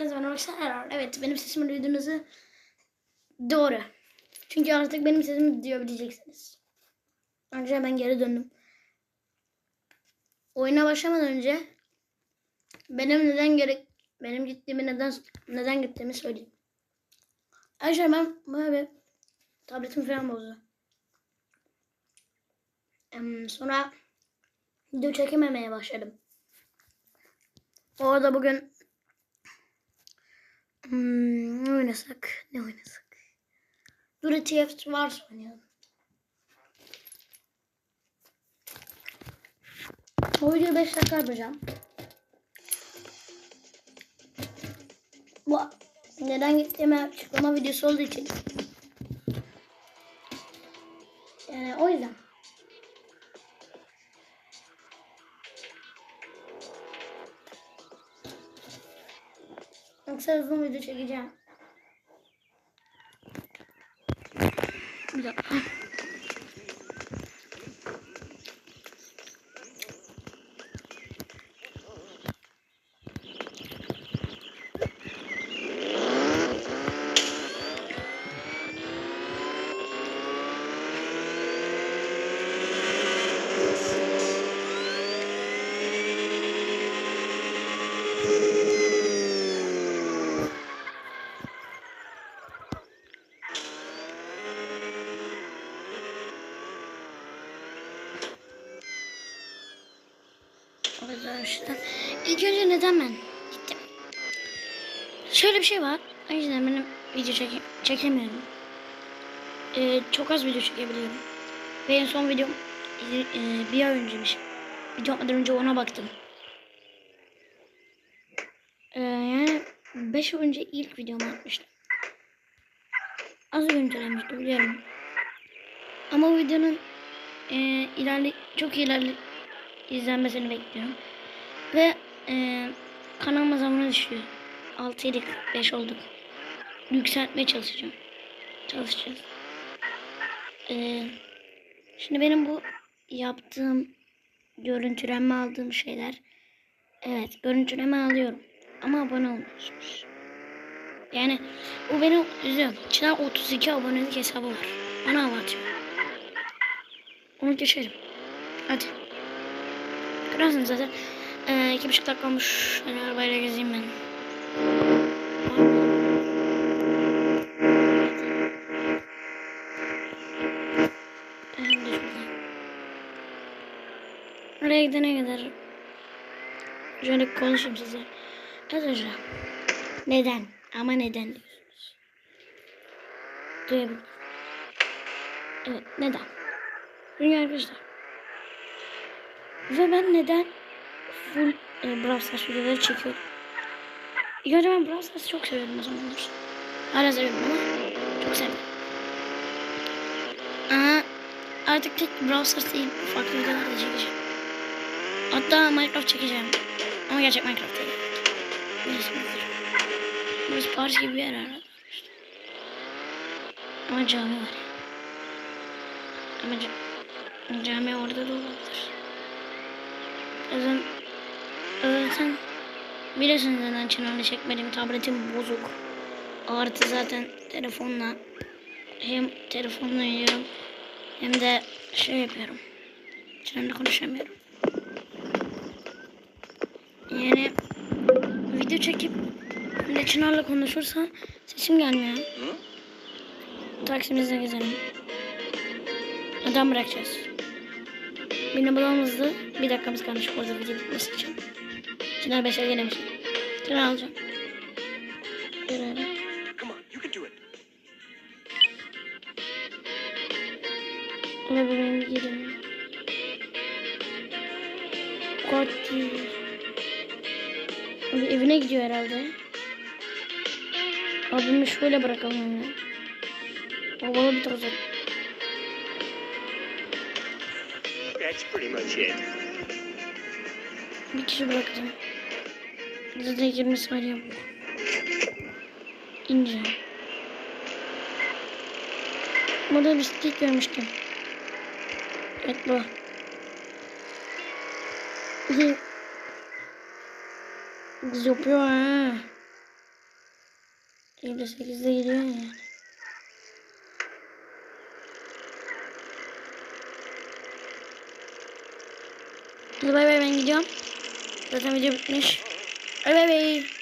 Ne zaman arkadaşlar evet benim sesimi duyduğunuzu doğru. Çünkü artık benim sesimi duyabileceksiniz. Önce ben geri döndüm. Oyuna başlamadan önce benim neden gerek benim gittiğimi neden neden gittiğimi söyleyeyim. Arkadaşlar ben böyle tabletim falan bozdu. Sonra video çekememeye başladım. Orada bugün hmm, ne oynasak? Ne oynasak? Dur TF Wars oynayalım. Bu videoyu 5 dakika yapacağım. Bu neden gittiğime açıklama videosu olduğu için. Yoksa uzun video çekeceğim. Bir dakika. Arkadaşlar ilk önce neden ben gittim? Şöyle bir şey var. O yüzden benim video çeke çekemiyorum. Ee, çok az video çekebiliyorum. Ve en son videom e, e, bir ay önceymiş. Video atmadan önce ona baktım. Ee, yani 5 ay önce ilk videomu atmıştım. Az görüntülenmişti biliyorum. Ama bu videonun e, ilerle çok ilerle izlenmesini bekliyorum. Ve e, kanalıma zamanı düşüyor. 6 7 5 olduk. Yükseltmeye çalışacağım. Çalışacağız. E, şimdi benim bu yaptığım görüntülenme aldığım şeyler evet görüntüleme alıyorum. Ama abone olmuyorsunuz. Yani bu beni üzüyor. Çınar 32 abonelik hesabı var. Ona abartıyor. Onu geçelim. Hadi. Görüyorsunuz zaten. Ee, iki buçuk dakika olmuş. Hani arabayla gezeyim ben. Oraya gidene kadar şöyle konuşayım size. Arkadaşlar neden? Ama neden diyorsunuz? Duyabilir. Evet neden? Çünkü arkadaşlar ve ben neden full e, Brawl Stars videoları çekiyorum? İlk önce ben Brawl Stars'ı çok seviyordum o zamanlar. Hala seviyorum ama çok seviyorum. Aha, artık tek Brawl Stars değil, farklı videolar da çekeceğim. Hatta Minecraft çekeceğim. Ama gerçek Minecraft değil. Biliyorsunuzdur. Burası Paris gibi bir yer herhalde. Ama cami var. Ama ca- cami orada da olabilir. Zaten, zaten biliyorsunuz neden çınarını çekmedim. Tabletim bozuk. Artı zaten telefonla hem telefonla yiyorum hem de şey yapıyorum. Çınarla konuşamıyorum. Yani video çekip de Çınar'la konuşursa sesim gelmiyor. Taksimizde gezelim. Adam bırakacağız. Benim bulamızdı. Bir dakikamız kalmış orada video bitmesi için. Çınar 5'e gelemiş. Çınar alacağım. Görelim. Come on, you can do it. Ve bebeğim gidelim. Koçi. Abi evine gidiyor herhalde. Abimi şöyle bırakalım ya. Havalı bir toz. That's pretty much it. Bir kişi bırakacağım. Zaten 20 saniye bu. İneceğim. Burada bisiklet görmüştüm. Evet bu. Bir- Kız yapıyor ha. 7 8'de gidiyor ya. Hadi bay bay ben gidiyorum. Zaten video bitmiş. Bay bay.